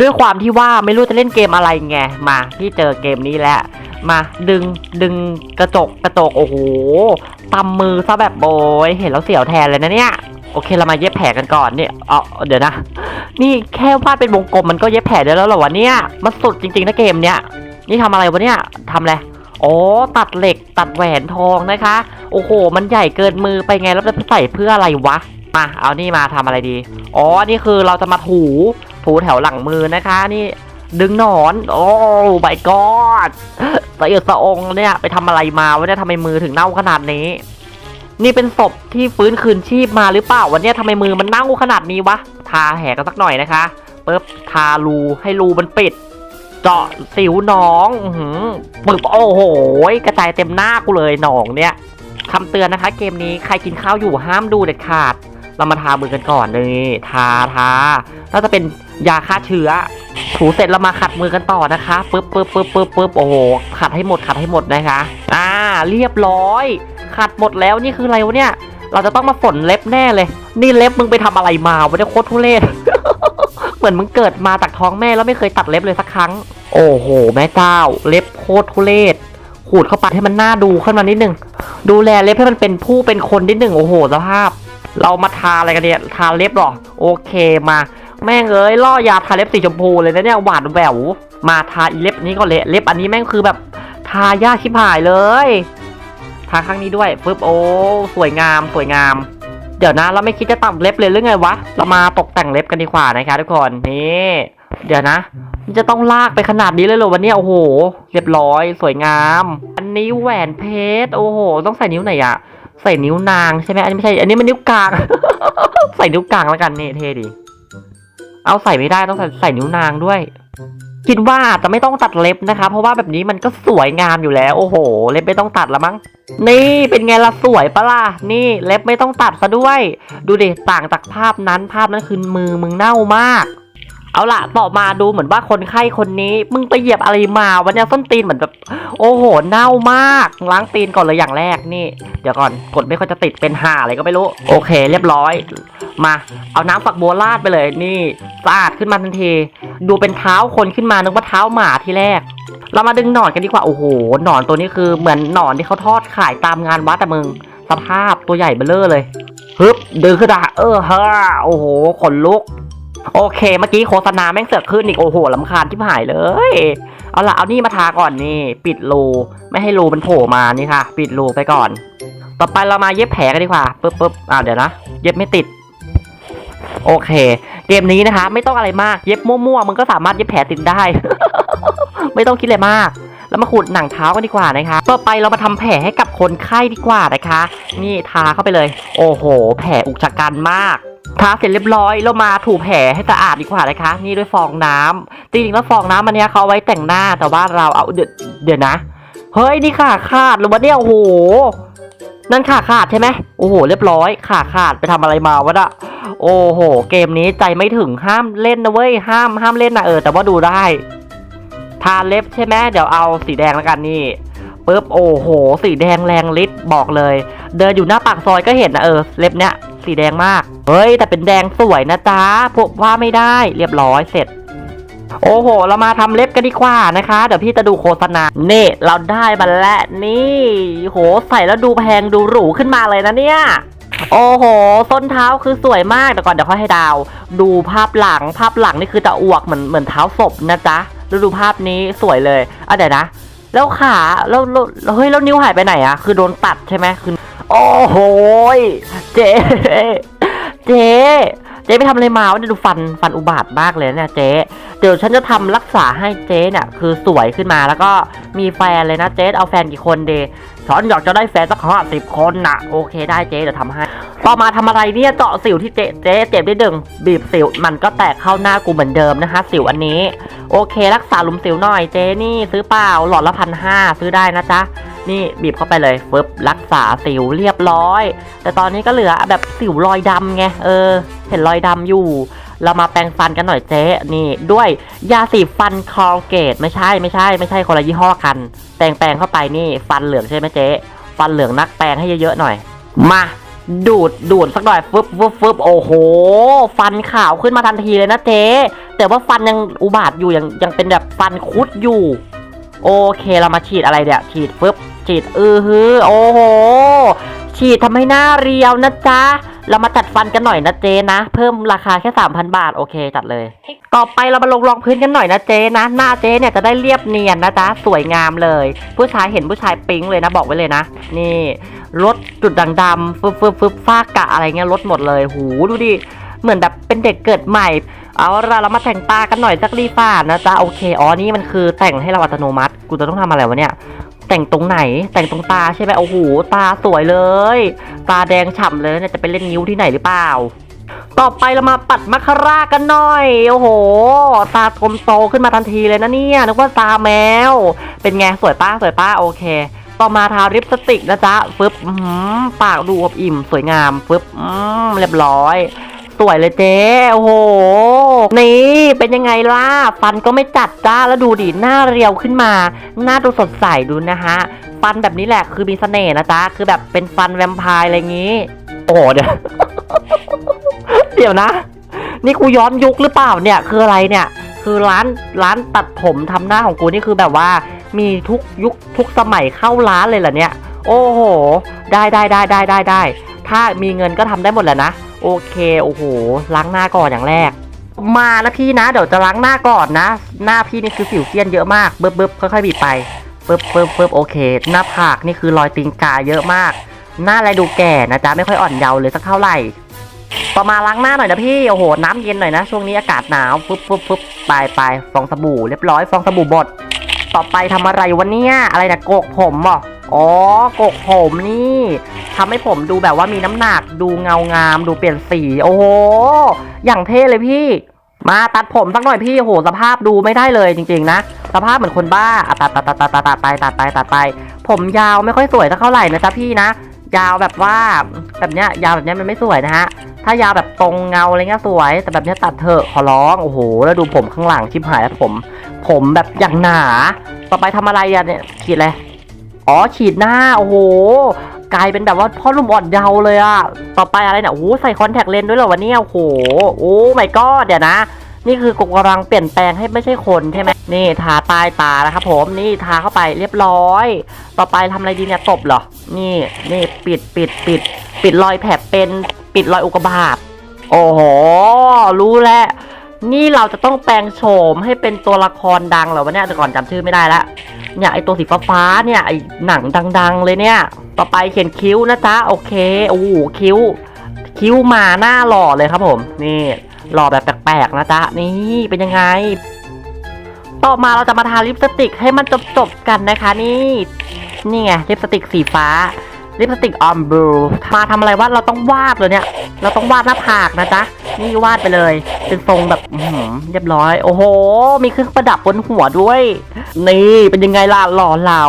ด้วยความที่ว่าไม่รู้จะเล่นเกมอะไรไงมาที่เจอเกมนี้แหละมาดึงดึงกระจกกระจกโอ้โหตำมือซะแบบโบยเห็นแล้วเสียวแทนเลยนะเนี่ยโอเคเรามาเย็บแผลกันก่อนเนี่ยเออเดี๋ยวนะ นี่แค่วาดเป็นวงกลมมันก็เย็บแผลได้แล้วเหรอวะเนี่ยมันสุดจริงๆนะเกมเนี้ยนี่ทำอะไรวะเนี่ยทำอะไรโอ้ตัดเหล็กตัดแหวนทองนะคะ โอ้โห มันใหญ่เกินมือไปไงแล้วจะใส่เพื่ออะไรวะ มาเอานี่มาทำอะไรดี อ๋อ นี่คือเราจะมาถู ถูแถวหลังมือนะคะ นี่ดึงหนอน โอ้ my god สะเอือดสะองเนี่ย ไปทำอะไรมาวะเนี่ยทำไมมือถึงเน่าขนาดนี้ นี่เป็นศพที่ฟื้นคืนชีพมาหรือเปล่าวะเนี่ยทำไมมือมันเน่าขนาดนี้วะ ทาแหกันสักหน่อยนะคะปึ๊บทารูให้รูมันปิด เจาะสิวหนองอื้อหือปึ๊บโอ้โหกระจายเต็มหน้ากูเลยหนองเนี่ยคำเตือนนะคะ เกมนี้ใครกินข้าวอยู่ห้ามดูเด็ดขาด เรามาทามือกันก่อนเลยทาทาน่าจะเป็นยาฆ่าเชื้อ ถูเสร็จเรามาขัดมือกันต่อนะคะปึ๊บปึ๊บปึ๊บปึ๊บปึ๊บโอ้โหขัดให้หมดขัดให้หมดนะคะ อ่า เรียบร้อย ขัดหมดแล้วนี่คืออะไรวะเนี่ย เราจะต้องมาฝนเล็บแน่เลย นี่เล็บมึงไปทำอะไรมาวะเนี่ยโคตรทุเรศเหมือนมึงเกิดมาจากท้องแม่แล้วไม่เคยตัดเล็บเลยสักครั้ง โอ้โห แม่เจ้า เล็บโคตรทุเรศขูดเข้าไปให้มันน่าดูขึ้นมานิดนึง ดูแลเล็บให้มันเป็นผู้เป็นคนนิดนึงโอ้โหสภาพ เรามาทาอะไรกันเนี่ยทาเล็บหรอ โอเคมา แม่งเอ้ยล่อยาทาเล็บสีชมพูเลยนะเนี่ยหวานแหววมาทาอีเล็บนี้ก็เละเล็บอันนี้แม่งคือแบบทายากชิบหายเลยทาข้างนี้ด้วยปึ๊บโอ้สวยงามสวยงาม เดี๋ยวนะเราไม่คิดจะตัดเล็บเลยหรือไงวะเรามาตกแต่งเล็บกันดีกว่านะคะทุกคนนี่เดี๋ยวนะมันจะต้องลากไปขนาดนี้เลยเหรอวันนี้โอ้โห เรียบร้อยสวยงาม อันนี้แหวนเพชรโอ้โห ต้องใส่นิ้วไหนอะ ใส่นิ้วนางใช่ไหมอันนี้ไม่ใช่ อันนี้มันนิ้วกลาง ใส่นิ้วกลางแล้วกันนี่เท่ดี เอาใส่ไม่ได้ต้องใส่ใส่นิ้วนางด้วย คิดว่าจะไม่ต้องตัดเล็บนะคะ เพราะว่าแบบนี้มันก็สวยงามอยู่แล้ว โอ้โห เล็บไม่ต้องตัดละมั้ง นี่เป็นไงล่ะสวยปะล่ะ นี่เล็บไม่ต้องตัดซะด้วย ดูดิต่างจากภาพนั้นภาพนั้นคือมือมึงเน่ามาก เอาละต่อมาดูเหมือนว่าคนไข้คนนี้ มึงไปเหยียบอะไรมาวันนี้ส้นตีนเหมือนแบบ โอ้โหเน่ามากล้างตีนก่อนเลยอย่างแรกนี่ เดี๋ยวก่อนกดไม่ค่อยจะติดเป็นห่าอะไรก็ไม่รู้ โอเค เรียบร้อย มา เอาน้ำฝักบัวราดไปเลยนี่สะอาดขึ้นมาทันที ดูเป็นเท้าคนขึ้นมานึกว่าเท้าหมาที่แรก เรามาดึงหนอนกันดีกว่าโอ้โหหนอนตัวนี้คือเหมือนหนอนที่เขาทอดขายตามงานวัดแต่มึงสภาพตัวใหญ่เบ้อเร่อเลยฮึบดึงขึ้นมาเออฮ่าโอ้โหขนลุก โอเค เมื่อกี้โฆษณาแม่งเสือกขึ้นอีกโอ้โหลำคาญที่หายเลย เอาละเอานี่มาทาก่อนนี่ ปิดรูไม่ให้รูมันโผล่มานี่ค่ะ ปิดรูไปก่อน ต่อไปเรามาเย็บแผลกันดีกว่าปึ๊บปึ๊บอ่าเดี๋ยวนะ เย็บไม่ติด โอเค เกมนี้นะคะ ไม่ต้องอะไรมากเย็บมั่วๆมึงก็สามารถเย็บแผลติดได้ ไม่ต้องคิดอะไรมากแล้วมาขูดหนังเท้ากันดีกว่านะคะ ต่อไปเรามาทำแผลให้กับคนไข้ดีกว่านะคะ นี่ทาเข้าไปเลย โอ้โห แผลอุกชะกันมาก ทาเสร็จเรียบร้อยเรามาถูแผลให้สะอาดดีกว่านะคะ นี่ด้วยฟองน้ำจริงๆแล้วฟองน้ำอันเนี้ยเขาไว้แต่งหน้าแต่ว่าเราเอาเดี๋ยวเดี๋ยวนะ เฮ้ยนี่ขาขาดหรือวะเนี่ยโอ้โหนั่นขาขาดใช่ไหมโอ้โห เรียบร้อยขาขาดไปทำอะไรมาวะน่ะโอ้โห เกมนี้ใจไม่ถึงห้ามเล่นนะเว้ยห้ามห้ามเล่นนะเออ แต่ว่าดูได้ ทาเล็บใช่ไหมเดี๋ยวเอาสีแดงแล้วกันนี่ปึ๊บโอ้โห สีแดงแรงฤทธิ์บอกเลย เดินอยู่หน้าปากซอยก็เห็นนะเออเล็บเนี้ยสีแดงมาก เฮ้ย แต่เป็นแดงสวยนะจ๊ะพวกว่าไม่ได้เรียบร้อยเสร็จ โอ้โห เรามาทำเล็บกันดีกว่านะคะ เดี๋ยวพี่จะดูโฆษณาเนี่เราได้มาแล้วนี่โหใส่แล้วดูแพงดูหรูขึ้นมาเลยนะเนี่ยโอ้โห ส้นเท้าคือสวยมากแต่ก่อนเดี๋ยวค่อยให้ดาว ดูภาพหลังภาพหลังนี่คือจะอวกเหมือนเหมือนเท้าศพนะจ๊ะแล้วดูภาพนี้สวยเลยอะเดี๋ยวนะ แล้วขาแล้วแล้วเฮ้ยแล้วนิ้วหายไปไหนอะคือโดนตัดใช่ไหมคือ โอ้โหเจ๊เจ๊เจ๊ไปทำอะไรมาวะเนี่ยดูฟันฟันอุบาทมากเลยเนี่ยเจ๊เดี๋ยวฉันจะทำรักษาให้เจ๊เนี่ยคือสวยขึ้นมาแล้วก็มีแฟนเลยนะเจ๊เอาแฟนกี่คนเดฉันอยากจะได้แฟนสักห้าสิบคนน่ะโอเคได้เจ๊เดี๋ยวทำให้ ต่อมาทำอะไรเนี่ยเจาะสิวที่เจ๊เจ๊เจ็บได้ดึงบีบสิวมันก็แตกเข้าหน้ากูเหมือนเดิมนะคะสิวอันนี้ โอเค รักษาหลุมสิวหน่อยเจ๊นี่ซื้อเปล่าหลอดละพันห้าซื้อได้นะจ๊ะ นี่บีบเข้าไปเลยฟึบรักษาสิวเรียบร้อย แต่ตอนนี้ก็เหลือแบบสิวรอยดำไงเออ เห็นรอยดำอยู่ เรามาแปรงฟันกันหน่อยเจ๊นี่ด้วยยาสีฟันคอลเกตไม่ใช่ไม่ใช่ ไม่ใช่คนละยี่ห้อกันแปรงแปรงเข้าไปนี่ฟันเหลืองใช่ไหมเจ๊ฟันเหลืองนักแปรงให้เยอะๆหน่อย มาดูดดูดสักหน่อยฟึบฟึบฟึบโอ้โห ฟันขาวขึ้นมาทันทีเลยนะเจ๊แต่ว่าฟันยังอุบาทอยู่ยังยังเป็นแบบฟันคุดอยู่ โอเคเรามาฉีดอะไรเนี่ยวฉีดฟึบ ฉีดเออฮือโอ้โห ฉีดทำให้หน้าเรียวนะจ๊ะ เรามาจัดฟันกันหน่อยนะเจนะ เพิ่มราคาแค่ 3,000 บาท โอเคจัดเลย ต่อไปเรามาลงรองพื้นกันหน่อยนะเจนะ หน้าเจเนี่ยจะได้เรียบเนียนนะจ๊ะ สวยงามเลย ผู้ชายเห็นผู้ชายปิ๊งเลยนะบอกไว้เลยนะ นี่ลดจุดด่างดำฟึบฟึบฟึบฝ้ากระอะไรเงี้ยลดหมดเลย หูดูดิ เหมือนแบบเป็นเด็กเกิดใหม่ เอาละเรามาแต่งตากันหน่อยสักรีฟ้านะจ๊ะ โอเค อ๋อ นี่มันคือแต่งให้เราอัตโนมัติ กูจะต้องทำอะไรวะเนี่ย แต่งตรงไหน แต่งตรงตาใช่ไหมโอ้โหตาสวยเลย ตาแดงฉ่ำเลยเนี่ยจะไปเล่นนิ้วที่ไหนหรือเปล่า ต่อไปเรามาปัดมัคารากันหน่อย โอ้โห ตากลมโตขึ้นมาทันทีเลยนะเนี่ยนึกว่าตาแมว เป็นไงสวยป้าสวยป้าโอเค ต่อมาทาลิปสติกนะจ๊ะฟึบหือปากดูอบอิ่ม สวยงามฟึบอืมเรียบร้อย สวยเลยเจ๊โอ้โห นี่เป็นยังไงล่ะ ฟันก็ไม่จัดจ้าแล้วดูดิหน้าเรียวขึ้นมา หน้าดูสดใสดูนะฮะ ฟันแบบนี้แหละคือมีเสน่ห์นะจ๊ะ คือแบบเป็นฟันแวมไพร์อะไรอย่างงี้ โอ้โหเดี๋ยวเดี๋ยวนะ นี่กูย้อนยุคหรือเปล่าเนี่ย คืออะไรเนี่ย คือร้านร้านตัดผมทำหน้าของกูนี่คือแบบว่ามีทุกยุคทุกสมัยเข้าร้านเลยเหรอเนี่ย โอ้โห ได้ได้ได้ได้ได้ได้ ถ้ามีเงินก็ทำได้หมดแหละนะ โอเคโอ้โหล้างหน้าก่อนอย่างแรก มานะพี่นะ เดี๋ยวจะล้างหน้าก่อนนะ หน้าพี่นี่คือสิวเซียนเยอะมากเบิบเบิบค่อยๆบีบไปเบิบเบิบเบิบโอเค หน้าผากนี่คือรอยตีนกาเยอะมาก หน้าอะไรดูแก่นะจ๊ะไม่ค่อยอ่อนเยาว์เลยสักเท่าไหร่ต่อมาล้างหน้าหน่อยนะพี่โอ้โหน้ำเย็นหน่อยนะช่วงนี้อากาศหนาวปุ๊บปุ๊บปุ๊บไปไปฟองสบู่เรียบร้อยฟองสบู่บด ต่อไปทำอะไรวะเนี่ย อะไรนะโกกผมเหรออ๋อโกกผมนี่ทำให้ผมดูแบบว่ามีน้ำหนัก ดูเงางาม ดูเปลี่ยนสี โอ้โห อย่างเท่เลยพี่ มาตัดผมสักหน่อยพี่โหสภาพดูไม่ได้เลยจริง ๆ นะ สภาพเหมือนคนบ้าตัดตัดตัดตัดตัดตัดไปตัดไปตัดไป ผมยาวไม่ค่อยสวยสักเท่าไหร่นะจ๊ะพี่นะ ยาวแบบว่าแบบเนี้ยยาวแบบเนี้ยมันไม่สวยนะฮะ ถ้ายาวแบบตรงเงาอะไรเงี้ยสวย แต่แบบเนี้ยตัดเถอะขอร้อง โอ้โห แล้วดูผมข้างหลังชิบหายแล้วผม ผมแบบอย่างหนา ต่อไปทำอะไรอะเนี่ยฉีดอะไรอ๋อฉีดหน้าโอ้โหกลายเป็นแบบว่าพ่อหนุ่มอ่อนเยาว์เลยอะต่อไปอะไรเนี่ยโอ้โหใส่คอนแทคเลนส์ด้วยเหรอวะเนี่ยโอ้โหโอ้ไม่ก็เดี๋ยวนะนี่คือกกำลังเปลี่ยนแปลงให้ไม่ใช่คนใช่ไหมนี่ทาใต้ตานะครับผมนี่ทาเข้าไปเรียบร้อย ต่อไปทำอะไรดีเนี่ยตบเหรอ นี่นี่ปิดปิดปิด ปิดรอยแผลเป็น ปิดรอยอุกกาบาตโอ้โห รู้แล้ว นี่เราจะต้องแปลงโฉมให้เป็นตัวละครดังเหรอวะเนี่ยแต่ก่อนจำชื่อไม่ได้ละเนี่ยไอตัวสีฟ้าเนี่ยไอหนังดัง ๆ เลยเนี่ย ต่อไปเขียนคิ้วนะจ๊ะโอเคโอ้โหคิ้ว คิ้วมาหน้าหล่อเลยครับผม นี่หล่อแบบแปลกๆนะจ๊ะนี่เป็นยังไง ต่อมาเราจะมาทาลิปสติกให้มันจบๆกันนะคะ นี่ นี่ไงลิปสติกสีฟ้าลิปสติกออมบลูมาทำอะไรวะเราต้องวาดเลยเนี่ย เราต้องวาดหน้าผากนะจ๊ะ นี่วาดไปเลย เป็นทรงแบบเรียบร้อย โอ้โห มีเครื่องประดับบนหัวด้วย นี่เป็นยังไงล่ะหล่อเหลา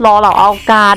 หล่อเหลาเอาการ